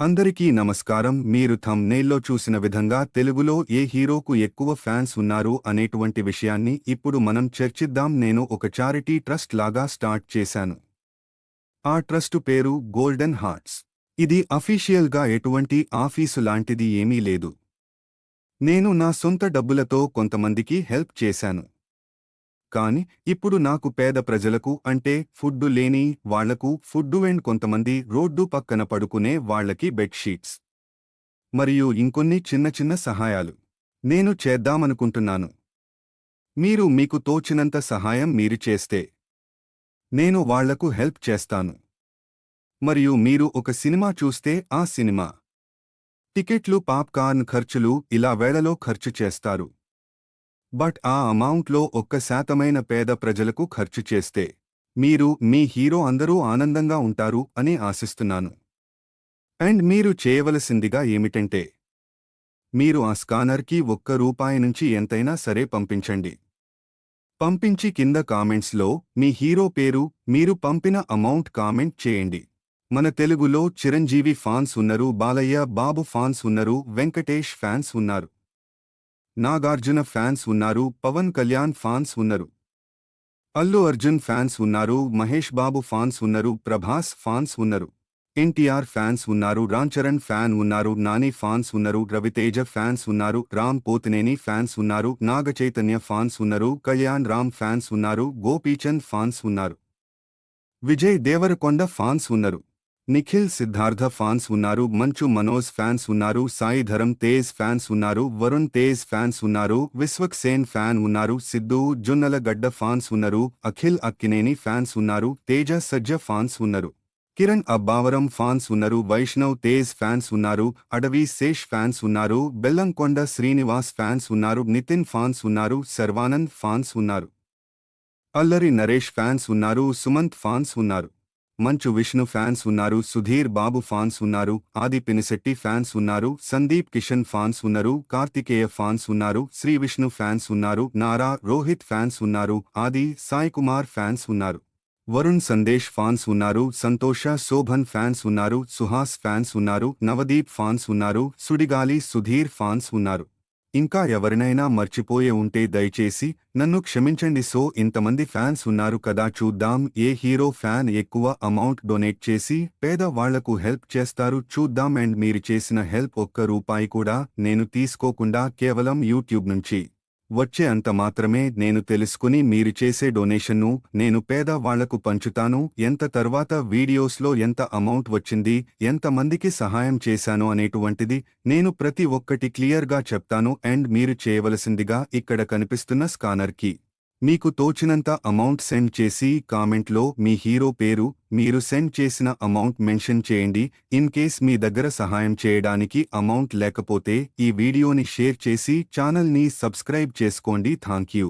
అందరికీ నమస్కారం. మీరు థంబ్నెయిల్లో చూసిన విధంగా తెలుగులో ఏ హీరోకు ఎక్కువ ఫ్యాన్స్ ఉన్నారు అనేటువంటి విషయాన్ని ఇప్పుడు మనం చర్చిద్దాం. నేను ఒక చారిటీ ట్రస్ట్ లాగా స్టార్ట్ చేశాను. ఆ ట్రస్టు పేరు గోల్డెన్ హార్ట్స్ ఇది అఫీషియల్గా ఎటువంటి ఆఫీసు లాంటిది ఏమీ లేదు. నేను నా సొంత డబ్బులతో కొంతమందికి హెల్ప్ చేశాను. కాని ఇప్పుడు నాకు పేద ప్రజలకు అంటే ఫుడ్డు లేని వాళ్ళకు ఫుడ్డు అండ్ కొంతమంది రోడ్డు పక్కన పడుకునే వాళ్ళకి బెడ్షీట్స్ మరియు ఇంకొన్ని చిన్న చిన్న సహాయాలు. నేను చేద్దామనుకుంటున్నాను. మీరు మీకు తోచినంత సహాయం మీరు చేస్తే. నేను వాళ్ళకు హెల్ప్ చేస్తాను. మరియు మీరు ఒక సినిమా చూస్తే ఆ సినిమా. టికెట్లు పాప్కార్న్ ఖర్చులు ఇలా వేళలో ఖర్చు చేస్తారు. బట్ ఆ అమౌంట్లో ఒక్క శాతమైన పేద ప్రజలకు ఖర్చు చేస్తే మీరు మీ హీరో అందరూ ఆనందంగా ఉంటారు అని ఆశిస్తున్నాను. అండ్ మీరు చేయవలసిందిగా ఏమిటంటే మీరు ఆ స్కానర్కి ఒక్క రూపాయి నుంచి ఎంతైనా సరే పంపించండి. పంపించి కింద కామెంట్స్లో మీ హీరో పేరు మీరు పంపిన అమౌంట్ కామెంట్ చేయండి. మన తెలుగులో చిరంజీవి ఫాన్స్ ఉన్నారు బాలయ్య బాబు ఫాన్స్ ఉన్నారు వెంకటేష్ ఫ్యాన్స్ ఉన్నారు. నాగార్జున ఫ్యాన్స్ ఉన్నారు పవన్ కళ్యాణ్ ఫాన్స్ ఉన్నారు. అల్లు అర్జున్ ఫ్యాన్స్ ఉన్నారు మహేష్ బాబు ఫాన్స్ ఉన్నారు ప్రభాస్ ఫాన్స్ ఉన్నారు. ఎన్టీఆర్ ఫ్యాన్స్ ఉన్నారు రామ్ చరణ్ ఫ్యాన్ ఉన్నారు నాని ఫాన్స్ ఉన్నారు రవితేజ ఫ్యాన్స్ ఉన్నారు రామ్ పోతినేని ఫ్యాన్స్ ఉన్నారు నాగ చైతన్య ఫాన్స్ ఉన్నారు కళ్యాణ్ రామ్ ఫ్యాన్స్ ఉన్నారు గోపీచంద్ ఫాన్స్ ఉన్నారు. విజయ్ దేవరకొండ ఫాన్స్ ఉన్నారు. నిఖిల్ సిద్ధార్థ ఫాన్స్ ఉన్నారు మంచు మనోజ్ ఫ్యాన్స్ ఉన్నారు సాయి ధరమ్ తేజ్ ఫ్యాన్స్ ఉన్నారు వరుణ్ తేజ్ ఫ్యాన్స్ ఉన్నారు విశ్వక్ సేన్ ఫ్యాన్ ఉన్నారు సిద్ధు జున్నల గడ్డ ఫాన్స్ ఉన్నారు అఖిల్ అక్కినేని ఫ్యాన్స్ ఉన్నారు తేజ సజ్జ ఫాన్స్ ఉన్నారు కిరణ్ అబ్బావరం ఫాన్స్ ఉన్నారు వైష్ణవ్ తేజ్ ఫ్యాన్స్ ఉన్నారు అడవి శేష్ ఫ్యాన్స్ ఉన్నారు బెల్లంకొండ శ్రీనివాస్ ఫ్యాన్స్ ఉన్నారు నితిన్ ఫాన్స్ ఉన్నారు సర్వానంద్ ఫాన్స్ ఉన్నారు అల్లరి నరేష్ ఫ్యాన్స్ ఉన్నారు సుమంత్ ఫాన్స్ ఉన్నారు మంచు విష్ణు ఫ్యాన్స్ ఉన్నారు సుధీర్ బాబు ఫాన్స్ ఉన్నారు ఆది పినిశెట్టి ఫ్యాన్స్ ఉన్నారు సందీప్ కిషన్ ఫాన్స్ ఉన్నారు కార్తికేయ ఫాన్స్ ఉన్నారు శ్రీ విష్ణు ఫ్యాన్స్ ఉన్నారు నారా రోహిత్ ఫ్యాన్స్ ఉన్నారు ఆది సాయి కుమార్ ఫ్యాన్స్ ఉన్నారు వరుణ్ సందేశ్ ఫాన్స్ ఉన్నారు సంతోష శోభన్ ఫ్యాన్స్ ఉన్నారు సుహాస్ ఫ్యాన్స్ ఉన్నారు నవదీప్ ఫాన్స్ ఉన్నారు సుడిగాలి సుధీర్ ఫాన్స్ ఉన్నారు ఇంకా ఎవరినైనా మర్చిపోయే ఉంటే దయచేసి నన్ను క్షమించండి. సో ఇంతమంది ఫ్యాన్స్ ఉన్నారు కదా చూద్దాం. ఏ హీరో ఫ్యాన్ ఎక్కువ అమౌంట్ డొనేట్ చేసి పేద వాళ్ళకు హెల్ప్ చేస్తారు? చూద్దాం. అండ్ మీరు చేసిన హెల్ప్ ఒక్క రూపాయి కూడా నేను తీసుకోకుండా కేవలం యూట్యూబ్ నుంచి వచ్చే అంత మాత్రమే నేను తెలుసుకుని మీరు చేసే డొనేషన్ను నేను పేద వాళ్ళకు పంచుతాను. ఎంత తర్వాత వీడియోస్లో ఎంత అమౌంట్ వచ్చింది ఎంత మందికి సహాయం చేశాను అనేటువంటిది నేను ప్రతి ఒక్కటి క్లియర్గా చెప్తాను. అండ్ మీరు చేయవలసిందిగా ఇక్కడ కనిపిస్తున్న స్కానర్కి. మీకు తోచినంత అమౌంట్ సెండ్ చేసి కామెంట్లో మీ హీరో పేరు మీరు సెండ్ చేసిన అమౌంట్ మెన్షన్ చేయండి. ఇన్ కేస్ మీ దగ్గర సహాయం చేయడానికి అమౌంట్ లేకపోతే ఈ వీడియోని షేర్ చేసి ఛానల్ని సబ్స్క్రైబ్ చేసుకోండి. Thank you